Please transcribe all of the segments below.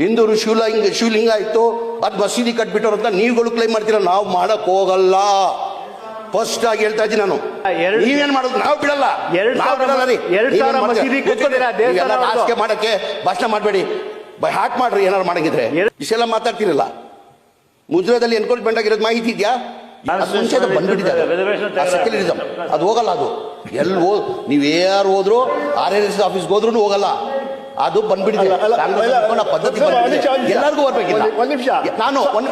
ಹಿಂದೂರು ಶಿವಲಿಂಗ ಶಿವಲಿಂಗ ಆಯಿತು ಅದು ಮಸೀದಿ ಕಟ್ಬಿಟ್ಟವ್ರು ಅಂತ ನೀವುಗಳು ಕ್ಲೈಮ್ ಮಾಡ್ತೀರ? ನಾವು ಮಾಡಕ್ ಹೋಗಲ್ಲ. ಫಸ್ಟ್ ಆಗಿ ಹೇಳ್ತಾ ಇದ್ದೀನಿ ನಾನು. ನೀವೇನ್ ಮಾಡೋದು? ನಾವು ಬಿಡಲ್ಲ. ಎರಡು ನಾವು ಸಾವಿರ ಬಿಡಲ್ಲ ರೀ. ಎರಡು ನೀವೇನ್ ಸಾವಿರ ಮಾಡ್ತೀರ? ಮಸೀದಿ ಕೂತ್ಕೊಳ್ಳಿ. ಕಟ್ಟಿದ್ದೀರಾ, ದೇವಸ್ಥಾನ ನೀವೆಲ್ಲ ಅವ್ರದ್ದು. ನಾಚಿಕೆ ಮಾಡಕ್ಕೆ ಭಾಷಣ ಮಾಡಬೇಡಿ. ಬೈ ಹಾಟ್ ಮಾಡ್ರಿ ಏನಾರು ಮಾಡಂಗಿದ್ರೆ. ಇಷ್ಟೆಲ್ಲ ಮಾತಾಡ್ತಿರಲ್ಲ? ಮುದ್ರದಲ್ಲಿ ಬಂದಾಗ ಆಗಿರೋದು ಮಾಹಿತಿ ಇದೆಯಾ? ಅದು ಹೋಗಲ್ಲ ಅದು. ಎಲ್ಲಿ ಹೋ ನೀವು ಯಾರು ಹೋದ್ರು ಆರ್ ಎಸ್ ಎಸ್ ಆಫೀಸ್ಗೆ ಹೋದ್ರು ಹೋಗಲ್ಲ. ಅದು ಬಂದ್ಬಿಟ್ಟಿದೆ. ಪದ್ಧತಿ. ಎಲ್ಲರಿಗೂ ಬರ್ಬೇಕಿಲ್ಲ. ಒಂದ್- ಒಂದ್ ನಿಮಿಷ. ನಾನು ಒಂದ್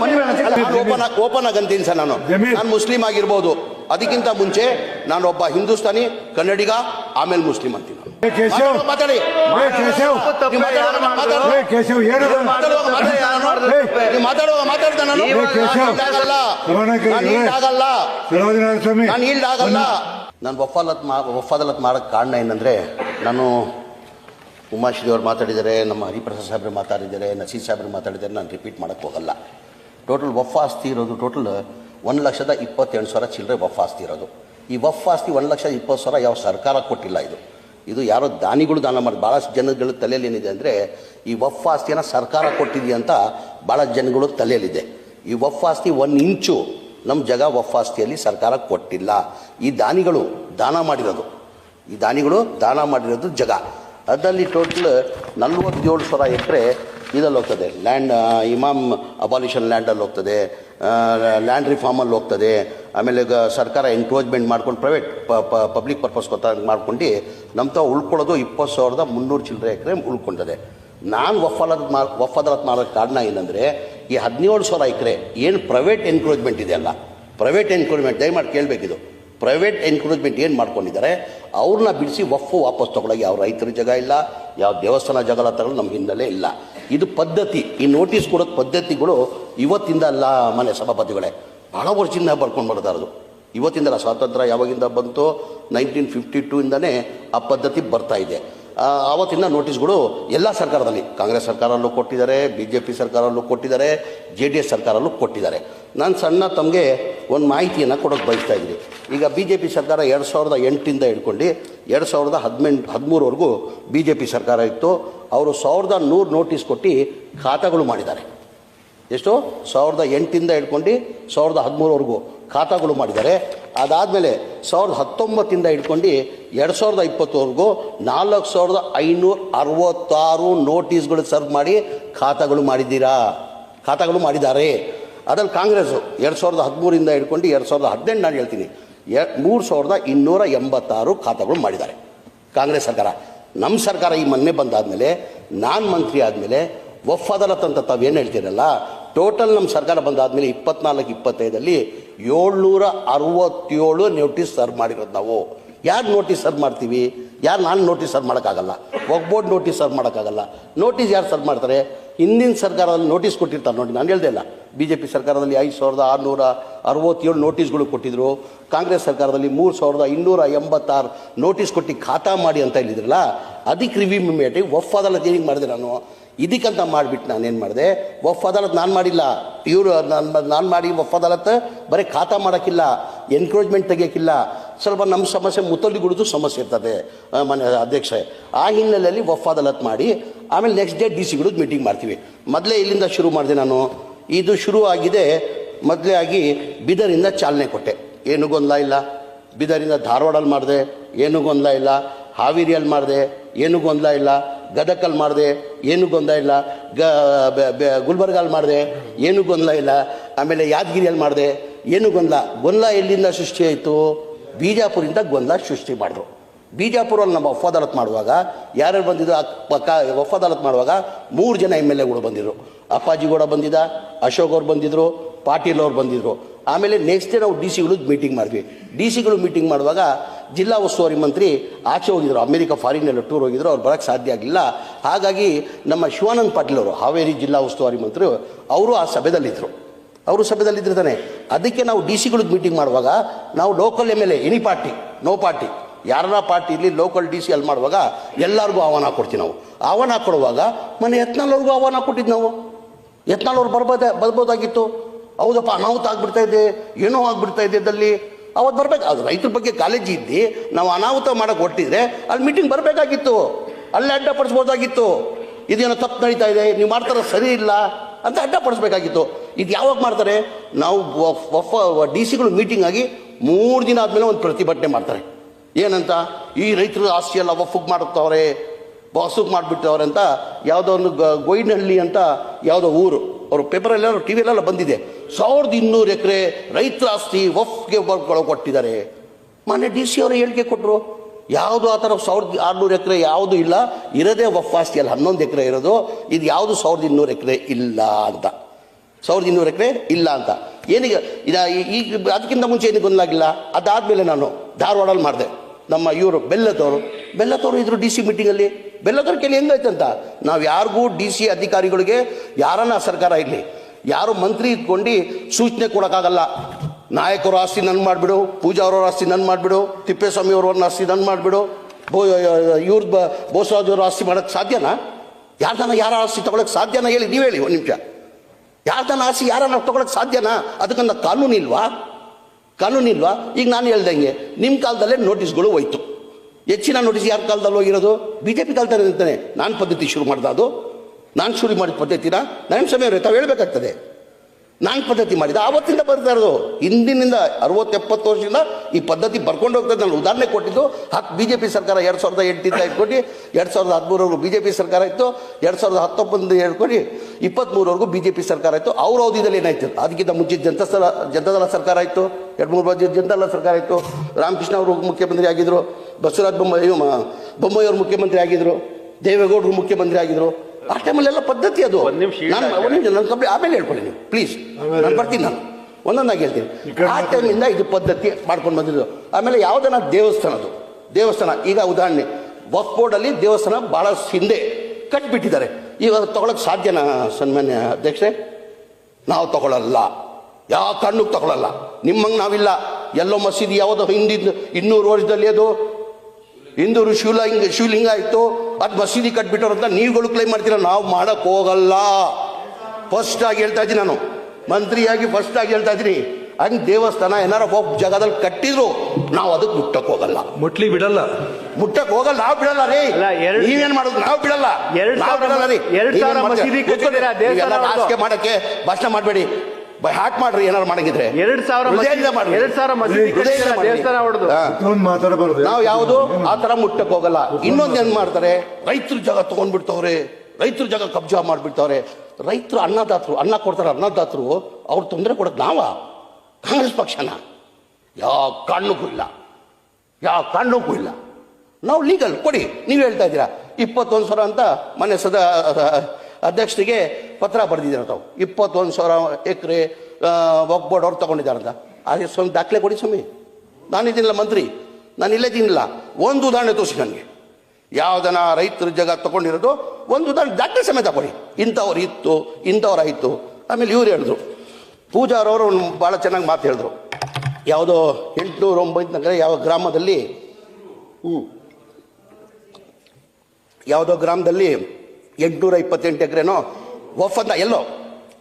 ಓಪನ್ ಓಪನ್ ಆಗಂತೀನಿ ಅಂತೀನಿ ಸರ್ ನಾನು. ನಾನು ಮುಸ್ಲಿಂ ಆಗಿರ್ಬೋದು. ಅದಕ್ಕಿಂತ ಮುಂಚೆ ನಾನು ಒಬ್ಬ ಹಿಂದೂಸ್ತಾನಿ ಕನ್ನಡಿಗ ಆಮೇಲೆ ಮುಸ್ಲಿಂ ಅಂತೀನಿ ಮಾತಾಡಿ. ಮಾತಾಡು. ಏ ಕೇಶವ್ ಏನು ಮಾತಾಡಿ ನಾನು. ಏ. ನೀವು ಮಾತಾಡ್ತಾ ನಾನು. ಆಗಲ್ಲ. ನಾನು ಈಲ್ಡ್ ಆಗಲ್ಲ. ಸ್ವಾಮಿ. ನಾನು ಈಲ್ಡ್ ಆಗಲ್ಲ. ನಾನು ವಫಾಲತ್ ವಫಾದಲತ್ ಮಾಡೋಕ್ಕೆ ಕಾರಣ ಏನಂದ್ರೆ ನಾನು ಉಮಾಶ್ರೀ ಅವರು ಮಾತಾಡಿದ್ದಾರೆ ನಮ್ಮ ಹರಿಪ್ರಸಾದ್ ಸಾಹೇಬ್ರು ಮಾತಾಡಿದ್ದಾರೆ ನಸೀರ್ ಸಾಹೇಬ್ರು ಮಾತಾಡಿದ್ದಾರೆ ನಾನು ರಿಪೀಟ್ ಮಾಡೋಕ್ಕೆ ಹೋಗಲ್ಲ. ಟೋಟಲ್ ವಫ್ ಆಸ್ತಿ ಇರೋದು ಟೋಟಲ್ ಒಂದು ಲಕ್ಷದ ಇಪ್ಪತ್ತೆಂಟು ಸಾವಿರ ಚಿಲ್ಲರೆ ವಫ್ ಆಸ್ತಿ ಇರೋದು. ಈ ವಫ್ ಆಸ್ತಿ ಒಂದು ಲಕ್ಷ ಇಪ್ಪತ್ತು ಸಾವಿರ ಯಾವ ಸರ್ಕಾರ ಕೊಟ್ಟಿಲ್ಲ ಇದು. ಇದು ಯಾರೋ ದಾನಿಗಳು ದಾನ ಮಾಡಿ ಭಾಳಷ್ಟು ಜನಗಳ ತಲೆಯಲ್ಲಿ ಏನಿದೆ ಅಂದರೆ, ಈ ವಫ್ ಆಸ್ತಿಯನ್ನು ಸರ್ಕಾರ ಕೊಟ್ಟಿದೆಯಾ ಅಂತ ಭಾಳ ಜನಗಳು ತಲೆಯಲ್ಲಿದೆ. ಈ ವಫ್ ಆಸ್ತಿ ಒಂದು ಇಂಚು ನಮ್ಮ ಜಗ ವಫ್ ಆಸ್ತಿಯಲ್ಲಿ ಸರ್ಕಾರ ಕೊಟ್ಟಿಲ್ಲ. ಈ ದಾನಿಗಳು ದಾನ ಮಾಡಿರೋದು. ಈ ದಾನಿಗಳು ದಾನ ಮಾಡಿರೋದು ಜಗ. ಅದರಲ್ಲಿ ಟೋಟಲ್ ನಲ್ವತ್ತೇಳು ಸಾವಿರ ಎಕರೆ ಇದಲ್ಲಿ ಹೋಗ್ತದೆ. ಲ್ಯಾಂಡ್ ಇಮಾಮ್ ಅಬಾಲಿಷನ್ ಲ್ಯಾಂಡಲ್ಲಿ ಹೋಗ್ತದೆ. ಲ್ಯಾಂಡ್ ರಿಫಾರ್ಮಲ್ಲಿ ಹೋಗ್ತದೆ. ಆಮೇಲೆ ಈಗ ಸರ್ಕಾರ ಎನ್ಕ್ರೋಚ್ಮೆಂಟ್ ಮಾಡ್ಕೊಂಡು ಪ್ರೈವೇಟ್ ಪಬ್ಲಿಕ್ ಪರ್ಪಸ್ ಗೊತ್ತ ಮಾಡ್ಕೊಂಡು ನಮ್ಮ ತಾವು ಉಳ್ಕೊಳ್ಳೋದು ಇಪ್ಪತ್ತು ಸಾವಿರದ ಮುನ್ನೂರು ಚಿಲ್ಲರೆ ಎಕರೆ ಉಳ್ಕೊಂಡದೆ. ನಾನು ವಫಾಲತ್ ಮಾ ವಫಾದಲತ್ ಮಾಡೋಕ್ಕೆ ಕಾರಣ ಏನಂದರೆ, ಈ ಹದಿನೇಳು ಸಾವಿರ ಎಕರೆ ಏನು ಪ್ರೈವೇಟ್ ಎನ್ಕ್ರೋಚ್ಮೆಂಟ್ ಇದೆಯಲ್ಲ ಪ್ರೈವೇಟ್ ಎನ್ಕ್ರೋಚ್ಮೆಂಟ್ ದಯಮಾಡಿ ಕೇಳಬೇಕಿದು. ಪ್ರೈವೇಟ್ ಎನ್ಕ್ರೋಚ್ಮೆಂಟ್ ಏನು ಮಾಡ್ಕೊಂಡಿದ್ದಾರೆ, ಅವ್ರನ್ನ ಬಿಡಿಸಿ ವಫು ವಾಪಸ್ ತೊಗೊಳಗೆ ಯಾವ ರೈತರ ಜಾಗ ಇಲ್ಲ, ಯಾವ ದೇವಸ್ಥಾನ ಜಗಳ ತಗೊಳ್ಳೋ ನಮ್ಮ ಹಿನ್ನೆಲೆ ಇಲ್ಲ. ಇದು ಪದ್ಧತಿ, ಈ ನೋಟಿಸ್ ಕೊಡೋದು ಪದ್ಧತಿಗಳು ಇವತ್ತಿಂದ ಅಲ್ಲ ಮನೆ ಸಭಾಪತಿಗಳೇ. ಭಾಳ ವರ್ಷದಿಂದ ಬರ್ಕೊಂಡು ಬರ್ತಾ ಇರೋದು. ಇವತ್ತಿಂದಲ್ಲ ಸ್ವಾತಂತ್ರ್ಯ ಯಾವಾಗಿಂದ ಬಂತು? ನೈನ್ಟೀನ್ ಫಿಫ್ಟಿ ಟೂ ಇಂದನೇ ಆ ಪದ್ಧತಿ ಬರ್ತಾ ಇದೆ. ಆ, ಆವತ್ತಿನ ನೋಟಿಸ್ಗಳು ಎಲ್ಲ ಸರ್ಕಾರದಲ್ಲಿ. ಕಾಂಗ್ರೆಸ್ ಸರ್ಕಾರಲ್ಲೂ ಕೊಟ್ಟಿದ್ದಾರೆ ಬಿ ಜೆ ಪಿ ಸರ್ಕಾರಲ್ಲೂ ಕೊಟ್ಟಿದ್ದಾರೆ ಜೆ ಡಿ ಎಸ್ ಸರ್ಕಾರಲ್ಲೂ ಕೊಟ್ಟಿದ್ದಾರೆ. ನಾನು ಸಣ್ಣ ತಮಗೆ ಒಂದು ಮಾಹಿತಿಯನ್ನು ಕೊಡೋಕೆ ಬಯಸ್ತಾ ಇದ್ದೀನಿ. ಈಗ ಬಿ ಜೆ ಪಿ ಸರ್ಕಾರ ಎರಡು ಸಾವಿರದ ಎಂಟರಿಂದ ಹಿಡ್ಕೊಂಡು ಎರಡು ಸಾವಿರದ ಹದಿನೆಂಟು ಹದಿಮೂರವರೆಗೂ ಬಿ ಜೆ ಪಿ ಸರ್ಕಾರ ಇತ್ತು. ಅವರು ಸಾವಿರದ ನೂರು ನೋಟಿಸ್ ಕೊಟ್ಟು ಖಾತಾಗಳು ಮಾಡಿದ್ದಾರೆ. ಎಷ್ಟು? ಸಾವಿರದ ಎಂಟಿಂದ ಹಿಡ್ಕೊಂಡು ಸಾವಿರದ ಹದಿಮೂರವರೆಗೂ ಖಾತಾಗಳು ಮಾಡಿದ್ದಾರೆ. ಅದಾದಮೇಲೆ ಸಾವಿರದ ಹತ್ತೊಂಬತ್ತಿಂದ ಹಿಡ್ಕೊಂಡು ಎರಡು ಸಾವಿರದ ಇಪ್ಪತ್ತವರೆಗೂ ನಾಲ್ಕು ಸಾವಿರದ ಐನೂರ ಅರವತ್ತಾರು ನೋಟಿಸ್ಗಳು ಸರ್ವ್ ಮಾಡಿ ಖಾತಾಗಳು ಮಾಡಿದ್ದೀರಾ? ಖಾತಾಗಳು ಮಾಡಿದ್ದಾರೆ. ಅದ್ರಲ್ಲಿ ಕಾಂಗ್ರೆಸ್ಸು ಎರಡು ಸಾವಿರದ ಹದಿಮೂರಿಂದ ಹಿಡ್ಕೊಂಡು ಎರಡು ಸಾವಿರದ ಹದಿನೆಂಟು ನಾನು ಹೇಳ್ತೀನಿ. ಎ ಮೂರು ಸಾವಿರದ ಇನ್ನೂರ ಎಂಬತ್ತಾರು ಖಾತಾಗಳು ಮಾಡಿದ್ದಾರೆ. ಕಾಂಗ್ರೆಸ್ ಸರ್ಕಾರ. ನಮ್ಮ ಸರ್ಕಾರ ಈ ಮೊನ್ನೆ ಬಂದಾದಮೇಲೆ, ನಾನು ಮಂತ್ರಿ ಆದಮೇಲೆ ವಫ್ ಅದಾಲತ್ ಅಂತ ತಾವೇನು ಹೇಳ್ತೀರಲ್ಲ? ಟೋಟಲ್ ನಮ್ಮ ಸರ್ಕಾರ ಬಂದಾದಮೇಲೆ ಇಪ್ಪತ್ನಾಲ್ಕು, ಇಪ್ಪತ್ತೈದಲ್ಲಿ ಏಳ್ನೂರ ಅರವತ್ತೇಳು ನೋಟಿಸ್ ಸರ್ವ್ ಮಾಡಿರೋದು ನಾವು. ಯಾರು ನೋಟಿಸ್ ಸರ್ವ್ ಮಾಡ್ತೀವಿ? ಯಾರು ನಾನು ನೋಟಿಸ್ ಸರ್ವ್ ಮಾಡೋಕ್ಕಾಗಲ್ಲ. ಒಗ್ಬೋರ್ಡ್ ನೋಟಿಸ್ ಸರ್ವ್ ಮಾಡೋಕ್ಕಾಗಲ್ಲ. ನೋಟಿಸ್ ಯಾರು ಸರ್ವ್ ಮಾಡ್ತಾರೆ? ಹಿಂದಿನ ಸರ್ಕಾರದಲ್ಲಿ ನೋಟಿಸ್ ಕೊಟ್ಟಿರ್ತಾರೆ ನೋಡಿ, ನಾನು ಹೇಳ್ದೆ ಇಲ್ಲ ಬಿ ಜೆ ಪಿ ಸರ್ಕಾರದಲ್ಲಿ ಐದು ಸಾವಿರದ ಆರುನೂರ ಅರವತ್ತೇಳು ನೋಟಿಸ್ಗಳು ಕೊಟ್ಟಿದ್ರು, ಕಾಂಗ್ರೆಸ್ ಸರ್ಕಾರದಲ್ಲಿ ಮೂರು ಸಾವಿರದ ಇನ್ನೂರ ಎಂಬತ್ತಾರು ನೋಟಿಸ್ ಕೊಟ್ಟು ಖಾತಾ ಮಾಡಿ ಅಂತ ಹೇಳಿದ್ರಲ್ಲ, ಅದಕ್ಕೆ ರಿವ್ಯೂ ಮೇಟಿ, ಒಫ್ ಅದಾಲತ್ ಏನಿಗೆ ಮಾಡಿದೆ ನಾನು? ಇದಕ್ಕಂತ ಮಾಡಿಬಿಟ್ಟು ನಾನೇನು ಮಾಡಿದೆ? ಒಫ್ ಅದಾಲತ್ ನಾನು ಮಾಡಿಲ್ಲ. ಇವರು ನಾನು ನಾನು ಮಾಡಿ ಒಫ್ ಅದಾಲತ್ ಬರೀ ಖಾತಾ ಮಾಡೋಕ್ಕಿಲ್ಲ ಎನ್ಕ್ರೋಚ್ಮೆಂಟ್ ತೆಗಿಯೋಕ್ಕಿಲ್ಲ. ಸ್ವಲ್ಪ ನಮ್ಮ ಸಮಸ್ಯೆ ಮುತ್ತಲಿಗುಡ್ದು ಸಮಸ್ಯೆ ಇರ್ತದೆ ಮನೆ ಅಧ್ಯಕ್ಷ. ಆ ಹಿನ್ನೆಲೆಯಲ್ಲಿ ವಫಾದಲತ್ ಮಾಡಿ, ಆಮೇಲೆ ನೆಕ್ಸ್ಟ್ ಡೇ ಡಿ ಸಿಗಳು ಮೀಟಿಂಗ್ ಮಾಡ್ತೀವಿ. ಮೊದಲೇ ಇಲ್ಲಿಂದ ಶುರು ಮಾಡಿದೆ ನಾನು. ಇದು ಶುರು ಆಗಿದೆ, ಮೊದಲೇ ಆಗಿ ಬೀದರಿಂದ ಚಾಲನೆ ಕೊಟ್ಟೆ. ಏನು ಗೊಂದಲ ಇಲ್ಲ. ಬೀದರಿಂದ ಧಾರವಾಡಲ್ಲಿ ಮಾಡಿದೆ, ಏನು ಗೊಂದಲ ಇಲ್ಲ. ಹಾವೇರಿಯಲ್ಲಿ ಮಾಡಿದೆ, ಏನು ಗೊಂದಲ ಇಲ್ಲ. ಗದಕಲ್ಲಿ ಮಾಡಿದೆ, ಏನು ಗೊಂದಲ ಇಲ್ಲ. ಗ ಗುಲ್ಬರ್ಗಲ್ಲಿ ಮಾಡಿದೆ, ಏನು ಗೊಂದಲ ಇಲ್ಲ. ಆಮೇಲೆ ಯಾದಗಿರಿಯಲ್ಲಿ ಮಾಡಿದೆ, ಏನು ಗೊಂದಲ? ಗೊಂದಲ ಎಲ್ಲಿಂದ ಸೃಷ್ಟಿ ಆಯಿತು? ಬೀಜಾಪುರಿಂದ ಗೊಂದಲ ಸೃಷ್ಟಿ ಮಾಡಿದ್ರು. ಬೀಜಾಪುರಲ್ಲಿ ನಮ್ಮ ವಫಾದಾಲತ್ ಮಾಡುವಾಗ, ಯಾರ್ಯಾರು ಬಂದಿದ್ದು ಪಕ್ಕ ವಫಾದಾಲತ್ ಮಾಡುವಾಗ ಮೂರು ಜನ ಎಂ ಎಲ್ ಎಗಳು ಬಂದಿದ್ರು. ಅಪ್ಪಾಜಿ ಕೂಡ ಬಂದಿದ್ದ, ಅಶೋಕ್ ಅವ್ರು ಬಂದಿದ್ರು, ಪಾಟೀಲ್ ಅವ್ರು ಬಂದಿದ್ರು. ಆಮೇಲೆ ನೆಕ್ಸ್ಟ್ ಡೇ ನಾವು ಡಿ ಸಿಗಳು ಮೀಟಿಂಗ್ ಮಾಡಿದ್ವಿ. ಡಿ ಸಿಗಳು ಮೀಟಿಂಗ್ ಮಾಡುವಾಗ ಜಿಲ್ಲಾ ಉಸ್ತುವಾರಿ ಮಂತ್ರಿ ಆಚೆ ಹೋಗಿದ್ರು. ಅಮೆರಿಕ ಫಾರಿನೆಲ್ಲ ಟೂರ್ ಹೋಗಿದ್ರು, ಅವ್ರು ಬರೋಕ್ಕೆ ಸಾಧ್ಯ ಆಗಿಲ್ಲ. ಹಾಗಾಗಿ ನಮ್ಮ ಶಿವಾನಂದ್ ಪಾಟೀಲ್ ಅವರು, ಹಾವೇರಿ ಜಿಲ್ಲಾ ಉಸ್ತುವಾರಿ ಮಂತ್ರಿ, ಅವರು ಆ ಸಭೆದಲ್ಲಿದ್ದರು ಅವರು ಸಭೆದಲ್ಲಿದ್ದರು ತಾನೆ. ಅದಕ್ಕೆ ನಾವು ಡಿ ಸಿಗಳಿಗೆ ಮೀಟಿಂಗ್ ಮಾಡುವಾಗ ನಾವು local M L A any party no party ಯಾರ ಪಾರ್ಟಿ ಇರಲಿ ಲೋಕಲ್ ಡಿ ಸಿ ಅಲ್ಲಿ ಮಾಡುವಾಗ ಎಲ್ಲರಿಗೂ ಆಹ್ವಾನ ಕೊಡ್ತೀವಿ ನಾವು. ಆಹ್ವಾನ ಕೊಡುವಾಗ ಮನೆ ಯತ್ನಾಳವ್ರಿಗೂ ಆಹ್ವಾನ ಕೊಟ್ಟಿದ್ದು ನಾವು. ಯತ್ನಾಳವ್ರು ಬರ್ಬೋದ, ಬರ್ಬೋದಾಗಿತ್ತು. ಹೌದಪ್ಪ, ಅನಾಹುತ ಆಗ್ಬಿಡ್ತಾ ಇದೆ, ಏನೋ ಆಗ್ಬಿಡ್ತಾ ಇದೆ ಇದ್ದಲ್ಲಿ ಅವತ್ತು ಬರಬೇಕು, ಅದು ರೈತರ ಬಗ್ಗೆ ಕಾಲೇಜ್ ಇದ್ದು, ನಾವು ಅನಾಹುತ ಮಾಡೋಕೆ ಕೊಟ್ಟಿದ್ರೆ ಅಲ್ಲಿ ಮೀಟಿಂಗ್ ಬರಬೇಕಾಗಿತ್ತು. ಅಲ್ಲೇ ಅಡ್ಡಪಡಿಸ್ಬೋದಾಗಿತ್ತು ಇದೇನೋ ತಪ್ಪು ನಡೀತಾ ಇದೆ, ನೀವು ಮಾಡ್ತಾರ ಸರಿ ಇಲ್ಲ. ಅಂತ ಅಡ್ಡಪಡಿಸ್ಬೇಕಾಗಿತ್ತು ಇದು ಯಾವಾಗ ಮಾಡ್ತಾರೆ? ನಾವು ಡಿ ಸಿಗಳು ಮೀಟಿಂಗ್ ಆಗಿ ಮೂರು ದಿನ ಆದಮೇಲೆ ಒಂದು ಪ್ರತಿಭಟನೆ ಮಾಡ್ತಾರೆ. ಏನಂತ? ಈ ರೈತರ ಆಸ್ತಿ ಎಲ್ಲ ವಫುಗ್ ಮಾಡುತ್ತವ್ರೆ ಬಾಸುಗ್ ಮಾಡಿಬಿಟ್ಟವ್ರೆ ಅಂತ ಯಾವುದೋ ಒಂದು ಗೋಯಿನಹಳ್ಳಿ ಅಂತ ಯಾವುದೋ ಊರು. ಅವರು ಪೇಪರಲ್ಲೆಲ್ಲ ಟಿ ವಿಲೆಲ್ಲ ಬಂದಿದೆ. ಸಾವಿರದ ಇನ್ನೂರು ಎಕರೆ ರೈತರ ಆಸ್ತಿ ವಫ್ಗೆ ಕೊಟ್ಟಿದ್ದಾರೆ. ಮೊನ್ನೆ ಡಿ ಸಿ ಅವರು ಹೇಳಿಕೆ ಕೊಟ್ಟರು ಯಾವುದು ಆ ಥರ ಸಾವಿರದ ಆರುನೂರು ಎಕರೆ ಯಾವುದು ಇಲ್ಲ, ಇರೋದೇ ವಫ್ ಆಸ್ತಿ ಹನ್ನೊಂದು ಎಕರೆ ಇರೋದು, ಇದು ಯಾವುದು ಸಾವಿರದ ಇನ್ನೂರು ಎಕರೆ ಇಲ್ಲ ಅಂತ. ಸಾವಿರದ ಇನ್ನೂರು ಎಕರೆ ಇಲ್ಲ ಅಂತ. ಏನಿಗೆ, ಇದು ಈಗ ಅದಕ್ಕಿಂತ ಮುಂಚೆ ಏನಿಗೆ ಗೊಂದಲಾಗಿಲ್ಲ. ಅದಾದಮೇಲೆ ನಾನು ಧಾರವಾಡಲ್ಲಿ ಮಾಡಿದೆ. ನಮ್ಮ ಇವರು ಬೆಲ್ಲದವರು ಬೆಲ್ಲದವರು ಇದ್ರು ಡಿ ಸಿ ಮೀಟಿಂಗಲ್ಲಿ ಬೆಲ್ಲದವ್ರ ಕೇಳಿ ಹೆಂಗಾಯ್ತಂತ? ನಾವು ಯಾರಿಗೂ ಡಿ ಸಿ ಅಧಿಕಾರಿಗಳಿಗೆ ಯಾರನ್ನ ಸರ್ಕಾರ ಇರಲಿ, ಯಾರು ಮಂತ್ರಿ ಇಟ್ಕೊಂಡು ಸೂಚನೆ ಕೊಡೋಕ್ಕಾಗಲ್ಲ. ನಾಯಕರ ಆಸ್ತಿ ನನ್ನ ಮಾಡಿಬಿಡು ಪೂಜಾ ಅವ್ರವ್ರ ಆಸ್ತಿ ನನ್ನ ಮಾಡಿಬಿಡು ತಿಪ್ಪೇಸ್ವಾಮಿ ಅವ್ರವ್ರನ್ನ ಆಸ್ತಿ ನನ್ನ ಮಾಡಿಬಿಡು, ಬೋ ಇವ್ರದ್ದು ಬೋಸರಾಜವ್ರ ಬೋಸರಾಜ್ ಆಸ್ತಿ ಮಾಡೋಕ್ಕೆ ಸಾಧ್ಯನಾ? ಯಾರ್ದನ್ನ ಯಾರ ಆಸ್ತಿ ತೊಗೊಳಕ್ಕೆ ಸಾಧ್ಯನಾ ಹೇಳಿ, ನೀವು ಹೇಳಿ ಒಂದು ನಿಮಿಷ. ಯಾರ್ದನ್ನ ಆಸ್ತಿ ಯಾರನ್ನ ತಗೊಳಕ್ಕೆ ಸಾಧ್ಯನಾ? ಅದಕ್ಕಂತ ಕಾನೂನು ಇಲ್ವಾ? ಈಗ ನಾನು ಹೇಳ್ದಂಗೆ ನಿಮ್ಮ ಕಾಲದಲ್ಲೇ ನೋಟಿಸ್ಗಳು ಹೋಯ್ತು. ಹೆಚ್ಚಿನ ನೋಟಿಸ್ ಯಾರ ಕಾಲದಲ್ಲಿ ಹೋಗಿರೋದು? ಬಿ ಜೆ ಪಿ ಕಾಲದಲ್ಲಿ ಅಂತಾನೆ ನಾನು ಪದ್ಧತಿ ಶುರು ಮಾಡ್ದ ಅದು. ನಾನು ಶುರು ಮಾಡಿದ ಪದ್ಧತಿನ. ನಾನು ಸಮಯ ತಾವು ಹೇಳ್ಬೇಕಾಗ್ತದೆ. ನಾನು ಪದ್ಧತಿ ಮಾಡಿದ ಆವತ್ತಿಂದ ಬರ್ತಾ ಇರೋದು. ಹಿಂದಿನಿಂದ ಅರವತ್ತು ಎಪ್ಪತ್ತು ವರ್ಷದಿಂದ ಈ ಪದ್ಧತಿ ಬರ್ಕೊಂಡು ಹೋಗ್ತದೆ ನಾನು ಉದಾಹರಣೆ ಕೊಟ್ಟಿದ್ದು ಹತ್ತು ಬಿ ಜೆ ಪಿ ಸರ್ಕಾರ ಎರಡು ಸಾವಿರದ ಎಂಟಿಂದ ಇಟ್ಕೊಂಡು, ಎರಡು ಸಾವಿರದ ಹದಿಮೂರವರೆಗೂ ಬಿ ಜೆ ಪಿ ಸರ್ಕಾರ ಇತ್ತು, ಎರಡು ಸಾವಿರದ ಹತ್ತೊಂಬತ್ತು ಹೇಳ್ಕೊಂಡು ಇಪ್ಪತ್ತ್ಮೂರವರೆಗೂ ಬಿ ಜೆ ಪಿ ಸರ್ಕಾರ ಇತ್ತು. ಅವ್ರ ಅವಧಿದಲ್ಲಿ ಏನಾಯ್ತು? ಅದಕ್ಕಿಂತ ಮುಂಚೆ ಜನತಾ ಜನತಾದಳ ಸರ್ಕಾರ ಇತ್ತು, ಎರಡು ಮೂರು ಜನತಾ ಜನತಾದಳ ಸರ್ಕಾರ ಇತ್ತು. ರಾಮಕೃಷ್ಣ ಅವರು ಮುಖ್ಯಮಂತ್ರಿ ಆಗಿದ್ರು, ಬಸವರಾಜ ಬೊಮ್ಮಾಯಿ ಬೊಮ್ಮಾಯಿ ಅವರು ಮುಖ್ಯಮಂತ್ರಿ ಆಗಿದ್ರು, ದೇವೇಗೌಡರು ಮುಖ್ಯಮಂತ್ರಿ ಆಗಿದ್ರು. ಆ ಟೈಮಲ್ಲೆಲ್ಲ ಪದ್ಧತಿ ಅದು. ಒಂದು ನಿಮಿಷ ನಾನು ಒಂದು ನಿಮಿಷ ನನ್ನ ಕಂಪ್ಲೀಟ್ ಆಮೇಲೆ ಹೇಳ್ಕೊಳ್ಳಿ ನೀವು ಪ್ಲೀಸ್ ನಾನು ಬರ್ತೀನಿ ನಾನು. ಒಂದೊಂದಾಗಿ ಹೇಳ್ತೀನಿ. ಆ ಟೈಮಿಂದ ಇದು ಪದ್ಧತಿ ಮಾಡ್ಕೊಂಡು ಬಂದಿದ್ದು. ಆಮೇಲೆ ಯಾವುದನ್ನ ದೇವಸ್ಥಾನದು ದೇವಸ್ಥಾನ ಈಗ ಉದಾಹರಣೆ ವಕ್ ಬೋರ್ಡಲ್ಲಿ ದೇವಸ್ಥಾನ ಭಾಳ ಹಿಂದೆ ಕಟ್ಬಿಟ್ಟಿದ್ದಾರೆ. ಇವಾಗ ತಗೊಳಕ್ ಸಾಧ್ಯನಾ ಸನ್ಮಾನ್ಯ ಅಧ್ಯಕ್ಷರೇ? ನಾವು ತಗೊಳ್ಳಲ್ಲ ಯಾವ ಕಣ್ಣು ತಗೊಳ್ಳಲ್ಲ ನಿಮ್ಮಂಗೆ ನಾವಿಲ್ಲ. ಎಲ್ಲೋ ಮಸೀದಿ ಯಾವುದೋ ಹಿಂದಿದ್ದು ಇನ್ನೂರು ವರ್ಷದಲ್ಲಿ ಅದು ಹಿಂದೂರು ಶಿವಲಿಂಗ ಶಿವಲಿಂಗ ಆಯಿತು ಅದು ಮಸೀದಿ ಕಟ್ಬಿಟ್ಟವ್ರು ಅಂತ ನೀವುಗಳು ಕ್ಲೈಮ್ ಮಾಡ್ತೀರ? ನಾವು ಮಾಡಕ್ಕೆ ಹೋಗಲ್ಲ. ಫಸ್ಟ್ ಆಗಿ ಹೇಳ್ತಾ ಇದ್ದೀನಿ ನಾನು. ಮಂತ್ರಿಯಾಗಿ ಫಸ್ಟ್ ಆಗಿ ಹೇಳ್ತಾ ಇದ್ದೀನಿ. ಹಂಗೆ ದೇವಸ್ಥಾನ ಏನಾರ ಒಬ್ಬ ಜಾಗದಲ್ಲಿ ಕಟ್ಟಿದ್ರು ನಾವು ಅದಕ್ಕೆ ಮುಟ್ಟಕ್ ಹೋಗಲ್ಲ. ಮುಟ್ಲಿ ಬಿಡಲ್ಲ. ಮುಟ್ಟಕ್ ಹೋಗಲ್ಲ ನಾವು ಬಿಡಲ್ಲ ರೀ. ನೀವೇನ್ ಮಾಡೋದು? ನಾವು ಬಿಡಲ್ಲ. ನಾವು ರೀ? ಮಸೀದಿ ಮಾಡಕ್ಕೆ ಭಾಷಣ ಮಾಡಬೇಡಿ. ಹ್ಯಾಕ್ ಮಾಡ್ರಿ ಏನಾರು ಮಾಡಂಗಿದ್ರೆ. ಎರಡ್ ಸಾವಿರ. ಎರಡ್ ಸಾವಿರ. ದೇವಸ್ಥಾನ ಹೊಡ್ದು. ಮಾತಾಡಬಾರ್ದು. ನಾವು ಯಾವುದು? ಆ ತರ ಮುಟ್ಟಕ್ಕೆ ಹೋಗಲ್ಲ. ಇನ್ನೊಂದು ಏನು ಮಾಡ್ತಾರೆ? ರೈತರ ಜಾಗ ತಗೊಂಡ್ಬಿಡ್ತವ್ರೆ. ರೈತರ ಜಾಗ ಕಬ್ಜಾ ಮಾಡ್ಬಿಡ್ತಾವ್ರೆ. ರೈತರು ಅನ್ನದಾತರು ಅನ್ನ ಕೊಡ್ತಾರೆ ಅನ್ನದಾತರು ಅವ್ರು ತೊಂದರೆ ಕೊಡೋದು ನಾವ. ಕಾಂಗ್ರೆಸ್ ಪಕ್ಷನ. ಯಾವ ಕಾರಣಕ್ಕೂ ಇಲ್ಲ. ಯಾವ ಕಾರಣಕ್ಕೂ ಇಲ್ಲ. ನಾವು ಲೀಗಲ್ ಕೊಡಿ. ನೀವು ಹೇಳ್ತಾ ಇದ್ದೀರಾ. ಇಪ್ಪತ್ತೊಂದು ಸಾವಿರ ಅಂತ ಮನೆ ಸದಾ ಅಧ್ಯಕ್ಷರಿಗೆ ಪತ್ರ ಬರೆದಿದ್ದೀರ ತಾವು. ಇಪ್ಪತ್ತೊಂದು ಸಾವಿರ ಎಕರೆ ಬೋರ್ಡ್ ಅವ್ರು ತೊಗೊಂಡಿದ್ದಾರಂತ. ಅದೇ ಸ್ವಾಮಿ ದಾಖಲೆ ಕೊಡಿ ಸ್ವಾಮಿ. ನಾನಿದ್ದೀನಿಲ್ಲ ಮಂತ್ರಿ. ನಾನು ಇಲ್ಲೇ ಇದ್ದೀನಿಲ್ಲ. ಒಂದು ಉದಾಹರಣೆ ತೋರಿಸಿ ನನಗೆ. ಯಾವ್ದನ ರೈತರ ಜಾಗ ತಗೊಂಡಿರೋದು, ಒಂದು ಉದಾಹರಣೆ ದಾಖಲೆ ಸಮೇತ ಕೊಡಿ. ಇಂಥವ್ರು ಇತ್ತು ಇಂಥವ್ರಾಯಿತು ಆಮೇಲೆ ಇವ್ರು ಹೇಳಿದ್ರು. ಪೂಜಾರವರು ಭಾಳ ಚೆನ್ನಾಗಿ ಮಾತು ಹೇಳಿದ್ರು. ಯಾವುದೋ ಎಂಟುನೂರ ಒಂಬತ್ತು ನಗರ ಯಾವ ಗ್ರಾಮದಲ್ಲಿ ಹ್ಞೂ ಯಾವುದೋ ಗ್ರಾಮದಲ್ಲಿ ಎಂಟುನೂರ ಇಪ್ಪತ್ತೆಂಟು ಎಕರೆನೋ? ವಫ್ ಅಂತ ಎಲ್ಲೋ?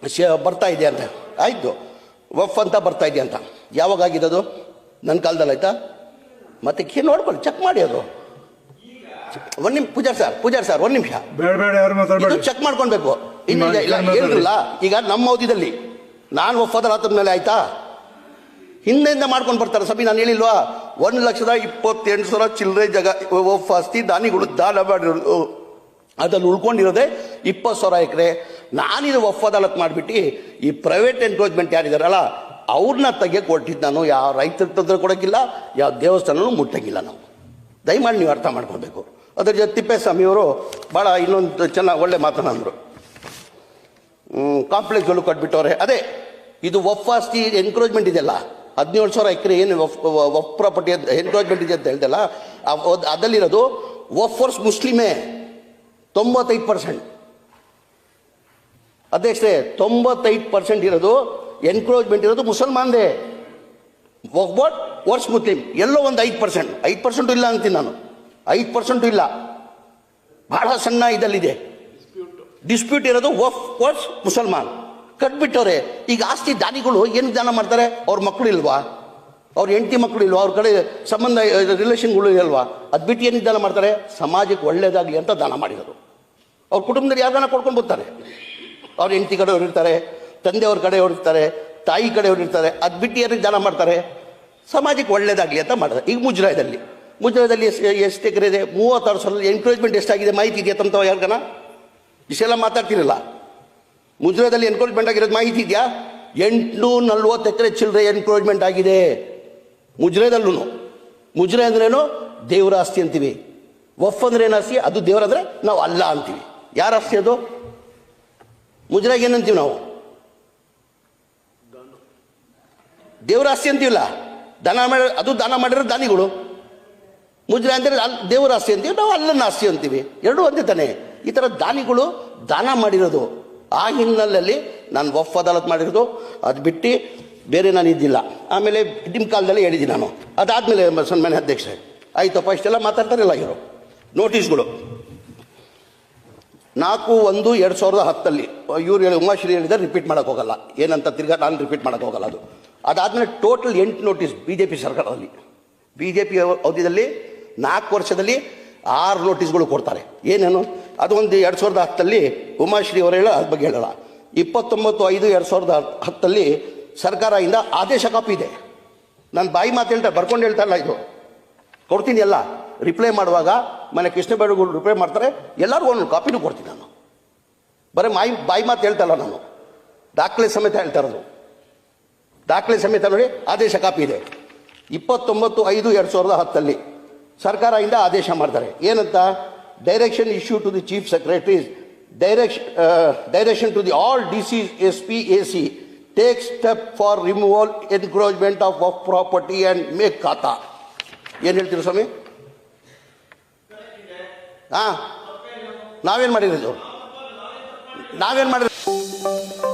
ಶ ಬರ್ತಾ ಇದೆ ಅಂತ. ಆಯಿತು. ವಫ್ ಅಂತ ಬರ್ತಾ ಇದೆ ಅಂತ. ಯಾವಾಗ ಆಗಿದ್ದದು? ನನ್ನ ಕಾಲದಲ್ಲಿ ಆಯ್ತಾ? ಮತ್ತೆ ಕೇ ನೋಡ್ಕೊಳ್ಳಿ ಚೆಕ್ ಮಾಡಿ ಅದು. ಒಂದು ನಿಮಿಷ ಪೂಜಾರ್ ಸರ್ ಪೂಜಾರ್ ಸರ್ ಒಂದು ನಿಮಿಷ. ಇದು ಚೆಕ್ ಮಾಡ್ಕೊಳ್ಬೇಕು. ಇನ್ನು ಈಗ ಇಲ್ಲ ಈಗ ನಮ್ಮ ಅವಧಿದಲ್ಲಿ ನಾನು ಒಪ್ಪದರ ಹತ್ತದ ಮೇಲೆ ಆಯ್ತಾ? ಹಿಂದೆಯಿಂದ ಮಾಡ್ಕೊಂಡು ಬರ್ತಾರೆ. ಸಭೆ ನಾನು ಹೇಳಿಲ್ವಾ? ಒಂದು ಲಕ್ಷದ ಇಪ್ಪತ್ತೆಂಟು ಸಾವಿರ ಚಿಲ್ಲರೆ ಜಗ ಒಫ್ ಆಸ್ತಿ ದಾನಿಗಳು ದಾನ ಮಾಡಿರೋದು ಅದ್ರಲ್ಲಿ ಉಳ್ಕೊಂಡಿರೋದೆ ಇಪ್ಪತ್ತು ಸಾವಿರ ಎಕರೆ. ನಾನಿದು ಒಫ್ ಅದಾಲತ್ ಮಾಡಿಬಿಟ್ಟು ಈ ಪ್ರೈವೇಟ್ ಎನ್ಕ್ರೋಚ್ಮೆಂಟ್ ಯಾರಿದಾರಲ್ಲ ಅವ್ರನ್ನ ತೆಗಿಯಕ್ಕೆ ಕೊಟ್ಟಿದ್ದು ನಾನು. ಯಾವ ರೈತರ ತೊಂದರೆ ಕೊಡೋಕ್ಕಿಲ್ಲ ಯಾವ ದೇವಸ್ಥಾನನೂ ಮುಟ್ಟಂಗಿಲ್ಲ ನಾವು. ದಯಮಾಡಿ ನೀವು ಅರ್ಥ ಮಾಡ್ಕೊಳ್ಬೇಕು ಅದ್ರ ಜೊತೆ ತಿಪ್ಪೇಸ್ವಾಮಿಯವರು ಭಾಳ ಇನ್ನೊಂದು ಚೆನ್ನಾಗಿ ಒಳ್ಳೆ ಮಾತನಾಡಿದ್ರು ಕಾಂಪ್ಲೆಕ್ಸ್ಗಳು ಕಟ್ಬಿಟ್ಟವ್ರೆ. ಅದೇ, ಇದು ಆಸ್ತಿ ಎನ್ಕ್ರೋಚ್ಮೆಂಟ್ ಇದೆಯಲ್ಲ, ಹದಿನೇಳು ಸಾವಿರ ಎಕರೆ ಏನು ಒಫ್ ಪ್ರಾಪರ್ಟಿ ಎನ್ಕ್ರೋಚ್ಮೆಂಟ್ ಇದೆ ಅಂತ ಹೇಳ್ದಲ್ಲ ಅದಲ್ಲಿರೋದು ವಫರ್ಸ್ ಮುಸ್ಲಿಮೇ. ತೊಂಬತ್ತೈದು ಪರ್ಸೆಂಟ್. ಅಧ್ಯಕ್ಷರೇ ತೊಂಬತ್ತೈದು ಪರ್ಸೆಂಟ್ ಇರೋದು ಎನ್ಕ್ರೋಚ್ಮೆಂಟ್ ಇರೋದು ಮುಸಲ್ಮಾನ್ದೇ. ಒಬ್ಬಟ್ ವರ್ಷ ಮುಸ್ಲಿಂ, ಎಲ್ಲೋ ಒಂದು ಐದು ಪರ್ಸೆಂಟ್. ಐದು ಪರ್ಸೆಂಟು ಇಲ್ಲ ಅಂತೀನಿ ನಾನು. ಐದು ಪರ್ಸೆಂಟು ಇಲ್ಲ. ಬಹಳ ಸಣ್ಣ ಇದಲ್ಲಿದೆ. ಡಿಸ್ಪ್ಯೂಟ್ ಇರೋದು ವಫ್ ವರ್ಸ್ ಮುಸಲ್ಮಾನ್. ಕಟ್ಬಿಟ್ಟವ್ರೆ. ಈಗ ಆಸ್ತಿ ದಾನಿಗಳು ಏನು ದಾನ ಮಾಡ್ತಾರೆ? ಅವ್ರ ಮಕ್ಕಳು ಇಲ್ವಾ? ಅವ್ರ ಹೆಂಡತಿ ಮಕ್ಕಳು ಇಲ್ವಾ ಅವ್ರ ಕಡೆ ಸಂಬಂಧ ರಿಲೇಷನ್ಗಳು ಇಲ್ವಾ? ಅದು ಬಿಟ್ಟು ಏನು ದಾನ ಮಾಡ್ತಾರೆ? ಸಮಾಜಕ್ಕೆ ಒಳ್ಳೇದಾಗಲಿ ಅಂತ ದಾನ ಮಾಡಿದರು ಅವ್ರ ಕುಟುಂಬದಲ್ಲಿ ಯಾರನ್ನ ಕೊಡ್ಕೊಂಡು ಬರ್ತಾರೆ ಅವ್ರ ಹೆಂಡತಿ ಕಡೆಯವ್ರು ಇರ್ತಾರೆ, ತಂದೆಯವ್ರ ಕಡೆಯವ್ರು ಇರ್ತಾರೆ, ತಾಯಿ ಕಡೆಯವ್ರು ಇರ್ತಾರೆ, ಅದು ಬಿಟ್ಟು ಯಾರಿಗೆ ದಾನ ಮಾಡ್ತಾರೆ? ಸಮಾಜಕ್ಕೆ ಒಳ್ಳೇದಾಗಲಿ ಅಂತ ಮಾಡ್ತಾರೆ. ಈಗ ಮುಜರಾಯದಲ್ಲಿ. ಮುಜರಾಯದಲ್ಲಿ ಎಷ್ಟು ಎಕರೆ ಇದೆ? ಮೂವತ್ತಾರು ಸಾವಿರದ ಎನ್ಕರೇಜ್ಮೆಂಟ್ ಎಷ್ಟಾಗಿದೆ? ಮಾಹಿತಿ ಇದೆಯಾ ತಮ್ಮ ಯಾರಿಗನ? ಇಷ್ಟೆಲ್ಲ ಮಾತಾಡ್ತಿರಲ್ಲ. ಮುಜ್ರಾಯದಲ್ಲಿ ಎನ್ಕರೇಜ್ಮೆಂಟ್ ಆಗಿರೋದು ಮಾಹಿತಿ ಇದೆಯಾ? ಎಂಟುನೂರ ನಲ್ವತ್ತು ಎಕರೆ ಚಿಲ್ಲರೆ ಎನ್ಕ್ರೋಚ್ಮೆಂಟ್ ಆಗಿದೆ. ಮುಜರಾದಲ್ಲೂ ಮುಜ್ರೆ ಅಂದ್ರೇನು? ದೇವರ ಆಸ್ತಿ ಅಂತೀವಿ. ವಫ್ ಅಂದ್ರೆ ಏನು ಆಸ್ತಿ? ಅದು ದೇವರಂದ್ರೆ ನಾವು ಅಲ್ಲ ಅಂತೀವಿ. ಯಾರ ಆಸ್ತಿ ಅದು? ಮುಜರಾಗ ಏನಂತೀವಿ ನಾವು? ದೇವರ ಆಸ್ತಿ ಅಂತೀವಲ್ಲ? ದಾನ ಮಾಡಿ, ಅದು ದಾನ ಮಾಡಿರೋ ದಾನಿಗಳು. ಮುಜ್ರೆ ಅಂದರೆ ಅಲ್ಲಿ ದೇವರ ಆಸ್ತಿ ಅಂತೀವಿ, ನಾವು ಅಲ್ಲನ ಆಸ್ತಿ ಅಂತೀವಿ. ಎರಡೂ ಒಂದೇ ತಾನೆ. ಈ ಥರ ದಾನಿಗಳು ದಾನ ಮಾಡಿರೋದು. ಆ ಹಿನ್ನೆಲೆಯಲ್ಲಿ ನಾನು ವಫ್ ಅದಾಲತ್ ಮಾಡಿರೋದು. ಅದು ಬಿಟ್ಟು ಬೇರೆ ನಾನು ಇದ್ದಿಲ್ಲ. ಆಮೇಲೆ ನಿಮ್ಮ ಕಾಲದಲ್ಲಿ ಹೇಳಿದ್ದೀನಿ ನಾನು. ಅದಾದಮೇಲೆ ಸನ್ಮಾನ್ಯ ಅಧ್ಯಕ್ಷರೇ. ಆಯ್ತಪ್ಪ, ಇಷ್ಟೆಲ್ಲ ಮಾತಾಡ್ತಾರಲ್ಲ ಇವರು. ನೋಟಿಸ್ಗಳು ನಾಲ್ಕು, ಒಂದು, ಎರಡು ಸಾವಿರದ ಹತ್ತಲ್ಲಿ, ಇವ್ರು ಹೇಳಿ, ಉಮಾಶ್ರೀ ಹೇಳಿದ್ರೆ ರಿಪೀಟ್ ಮಾಡೋಕೆ ಹೋಗಲ್ಲ. ಏನಂತ ತಿರ್ಗಾ ನಾನು ರಿಪೀಟ್ ಮಾಡೋಕೆ ಹೋಗಲ್ಲ ಅದು. ಅದಾದಮೇಲೆ ಟೋಟಲ್ ಎಂಟು ನೋಟಿಸ್ ಬಿ ಜೆ ಪಿ ಸರ್ಕಾರದಲ್ಲಿ. ಬಿ ಜೆ ಪಿ ಅವಧಿಯಲ್ಲಿ ನಾಲ್ಕು ವರ್ಷದಲ್ಲಿ ಆರು ನೋಟಿಸ್ಗಳು ಕೊಡ್ತಾರೆ. ಏನೇನು? ಅದು ಒಂದು ಎರಡು ಸಾವಿರದ ಹತ್ತಲ್ಲಿ ಉಮಾಶ್ರೀ ಅವರು ಹೇಳೋ ಅದ್ರ ಬಗ್ಗೆ ಹೇಳೋಲ್ಲ. ಇಪ್ಪತ್ತೊಂಬತ್ತು, ಐದು, ಎರಡು ಸಾವಿರದ ಹತ್ತಲ್ಲಿ ಸರ್ಕಾರದಿಂದ ಆದೇಶ ಕಾಪಿ ಇದೆ. ನಾನು ಬಾಯಿ ಮಾತು ಹೇಳ್ತಾ ಬರ್ಕೊಂಡು ಹೇಳ್ತಾ ಇಲ್ಲ ಇದು. ಕೊಡ್ತೀನಿ ಎಲ್ಲ ರಿಪ್ಲೈ ಮಾಡುವಾಗ ಮನೆ ಕೃಷ್ಣ ಬೇಡುಗಳು ರಿಪ್ಲೈ ಮಾಡ್ತಾರೆ. ಎಲ್ಲರಿಗೂ ಒಂದು ಕಾಪಿನೂ ಕೊಡ್ತೀನಿ ನಾನು. ಬರೀ ಮಾಯಿ, ಬಾಯಿ ಮಾತು ಹೇಳ್ತಲ್ಲ ನಾನು. ದಾಖಲೆ ಸಮೇತ ಹೇಳ್ತಾ ಇರೋದು. ದಾಖಲೆ ಸಮೇತ ನೋಡಿ ಆದೇಶ ಕಾಪಿ ಇದೆ. ಇಪ್ಪತ್ತೊಂಬತ್ತು ಐದು ಎರಡು ಸಾವಿರದ ಹತ್ತಲ್ಲಿ ಸರ್ಕಾರದಿಂದ ಆದೇಶ ಮಾಡ್ತಾರೆ. ಏನಂತ? Direction issue to the chief secretaries direction direction to the all D C S P A C take step for removal encroachment of of property and make khata ಏನು ಹೇಳ್ತೀರಿ ಸ್ವಾಮಿ? ಹಾಂ ನಾವೇನು ಮಾಡಿರೋದು? ನಾವೇನು ಮಾಡಿರೋದು?